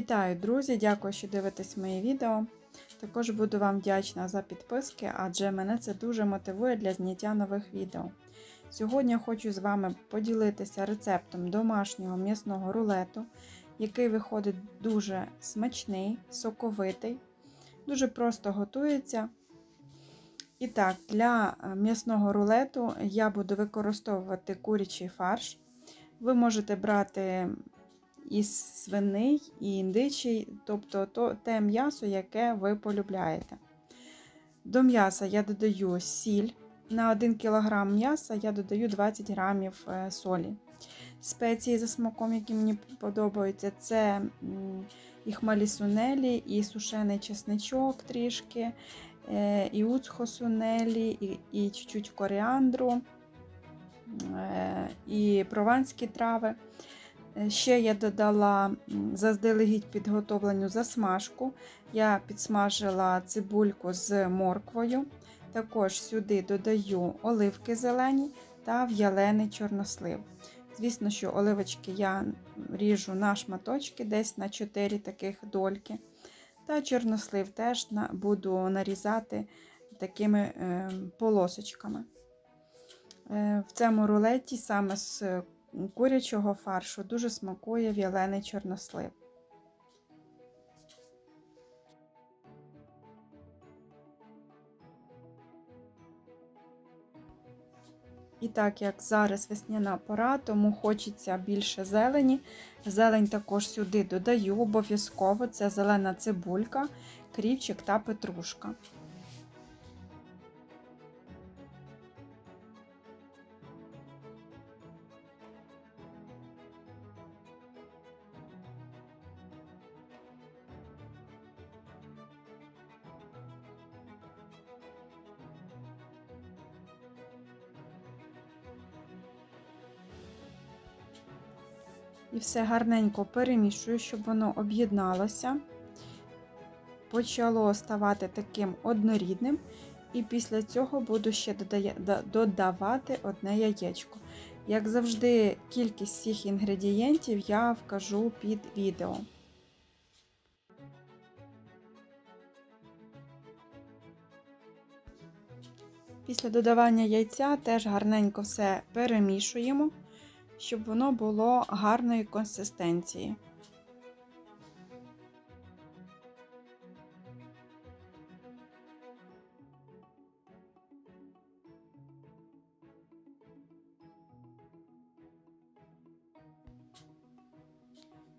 Вітаю, друзі! Дякую, що дивитесь моє відео. Також буду вам вдячна за підписки, адже мене це дуже мотивує для зняття нових відео. Сьогодні хочу з вами поділитися рецептом домашнього м'ясного рулету, який виходить дуже смачний, соковитий, дуже просто готується. І так, для м'ясного рулету я буду використовувати курячий фарш. Ви можете брати і свиний, і індичий, тобто то, те м'ясо, яке ви полюбляєте. До м'яса я додаю сіль. На 1 кг м'яса я додаю 20 г солі. Спеції за смаком, які мені подобаються, це і хмалі сунелі, і сушений чесничок трішки, е, і уцхо сунелі, і, і чуть-чуть коріандру, е, і прованські трави. Е, ще я додала заздалегідь підготовлену засмажку. Я підсмажила цибульку з морквою. Також сюди додаю оливки зелені та в'ялений чорнослив. Звісно, що оливочки я ріжу на шматочки, десь на 4 таких дольки. Та чорнослив теж буду нарізати такими е, полосочками. Е, в цьому рулеті саме з курячого фаршу дуже смакує в'ялений чорнослив. І так як зараз весняна пора, тому хочеться більше зелені. Зелень також сюди додаю, обов'язково це зелена цибулька, крівчик та петрушка. І все гарненько перемішую, щоб воно об'єдналося, почало ставати таким однорідним. І після цього буду ще додавати одне яєчко. Як завжди, кількість всіх інгредієнтів я вкажу під відео. Після додавання яйця теж гарненько все перемішуємо щоб воно було гарної консистенції.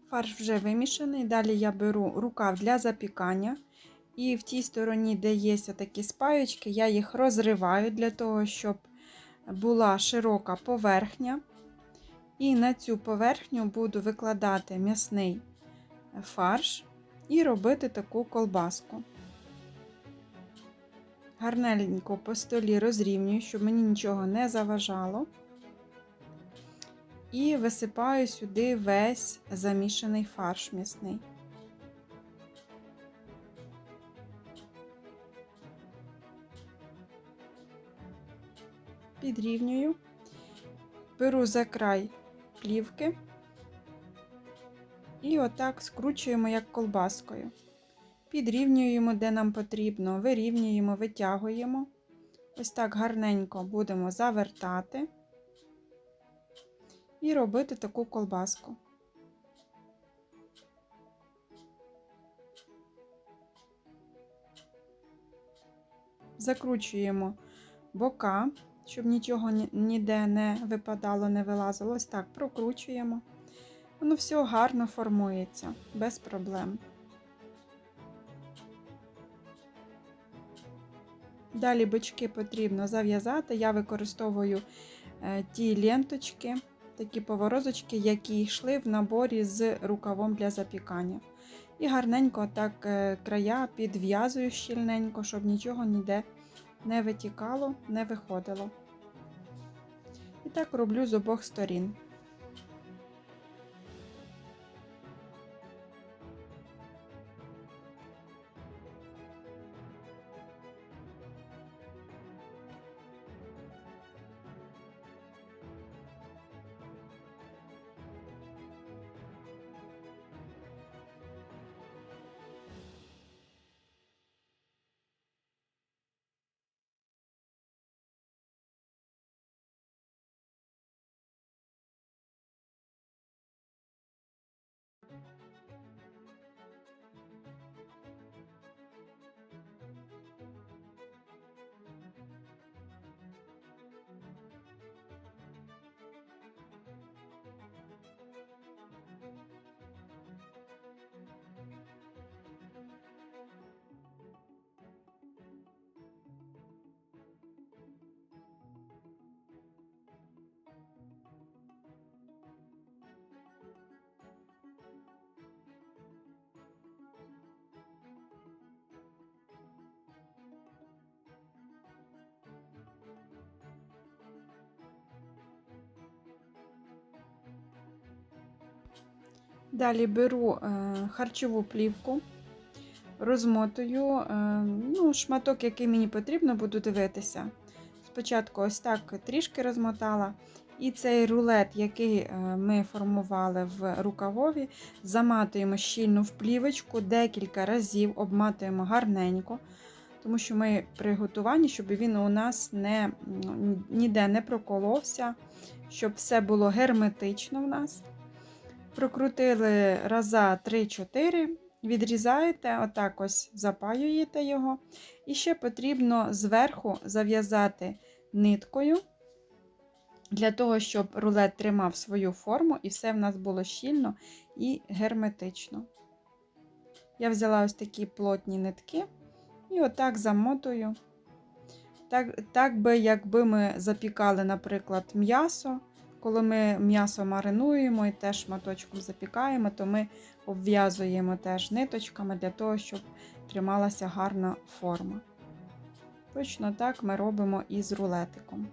Фарш вже вимішаний, далі я беру рукав для запікання. І в тій стороні, де є такі спаючки, я їх розриваю для того, щоб була широка поверхня. І на цю поверхню буду викладати м'ясний фарш і робити таку колбаску. Гарненько по столі розрівнюю, щоб мені нічого не заважало. І висипаю сюди весь замішаний фарш м'ясний. Підрівнюю, беру за край плівки і отак скручуємо як колбаскою. Підрівнюємо, де нам потрібно, вирівнюємо, витягуємо. Ось так гарненько будемо завертати і робити таку колбаску. Закручуємо бока щоб нічого ніде не випадало, не вилазило. Ось так прокручуємо. Воно все гарно формується, без проблем. Далі бички потрібно зав'язати. Я використовую е, ті ленточки, такі поворозочки, які йшли в наборі з рукавом для запікання. І гарненько так е, края підв'язую щільненько, щоб нічого ніде не витікало, не виходило. І так роблю з обох сторін. Далі беру е, харчову плівку, розмотую е, ну, шматок, який мені потрібно, буду дивитися. Спочатку ось так трішки розмотала. І цей рулет, який е, ми формували в рукавові, заматуємо щільно в плівочку декілька разів, обматуємо гарненько, тому що ми при готуванні, щоб він у нас не, ніде не проколовся, щоб все було герметично в нас. Прокрутили раза 3-4, відрізаєте, отак ось запаюєте його. І ще потрібно зверху зав'язати ниткою, для того, щоб рулет тримав свою форму і все в нас було щільно і герметично. Я взяла ось такі плотні нитки і отак замотую. Так, так би, якби ми запікали, наприклад, м'ясо. Коли ми м'ясо маринуємо і теж шматочком запікаємо, то ми обв'язуємо теж ниточками для того, щоб трималася гарна форма. Точно так ми робимо і з рулетиком.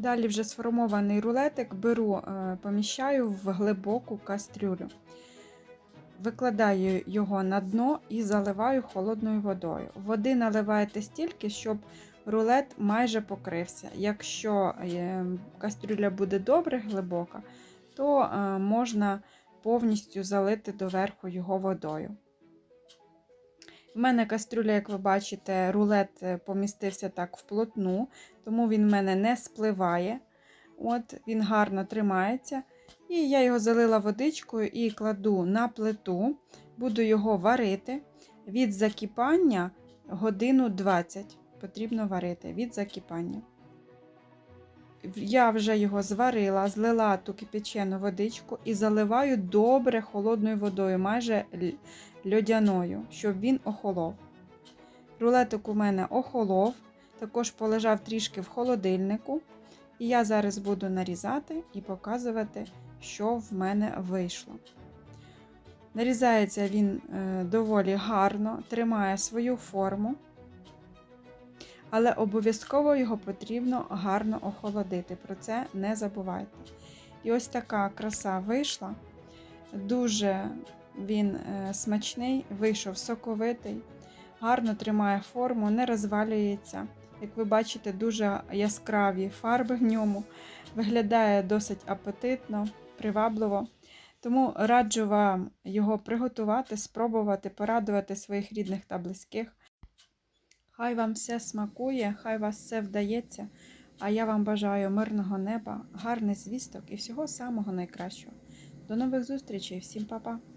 Далі вже сформований рулетик беру, е, поміщаю в глибоку кастрюлю. Викладаю його на дно і заливаю холодною водою. Води наливаєте стільки, щоб рулет майже покрився. Якщо е, кастрюля буде добре глибока, то е, можна повністю залити доверху його водою. В мене кастрюля, як ви бачите, рулет е, помістився так вплотну, тому він в мене не спливає. От, Він гарно тримається. І я його залила водичкою і кладу на плиту, буду його варити від закипання годину 20 потрібно варити від закипання. Я вже його зварила, злила ту кипячену водичку і заливаю добре холодною водою, майже льодяною, щоб він охолов. Рулетик у мене охолов, також полежав трішки в холодильнику. І я зараз буду нарізати і показувати, що в мене вийшло. Нарізається він е, доволі гарно, тримає свою форму, але обов'язково його потрібно гарно охолодити. Про це не забувайте. І ось така краса вийшла. Дуже він е, смачний, вийшов соковитий, гарно тримає форму, не розвалюється. Як ви бачите, дуже яскраві фарби в ньому. Виглядає досить апетитно, привабливо. Тому раджу вам його приготувати, спробувати, порадувати своїх рідних та близьких. Хай вам все смакує, хай вас все вдається. А я вам бажаю мирного неба, гарних звісток і всього самого найкращого. До нових зустрічей, всім па-па!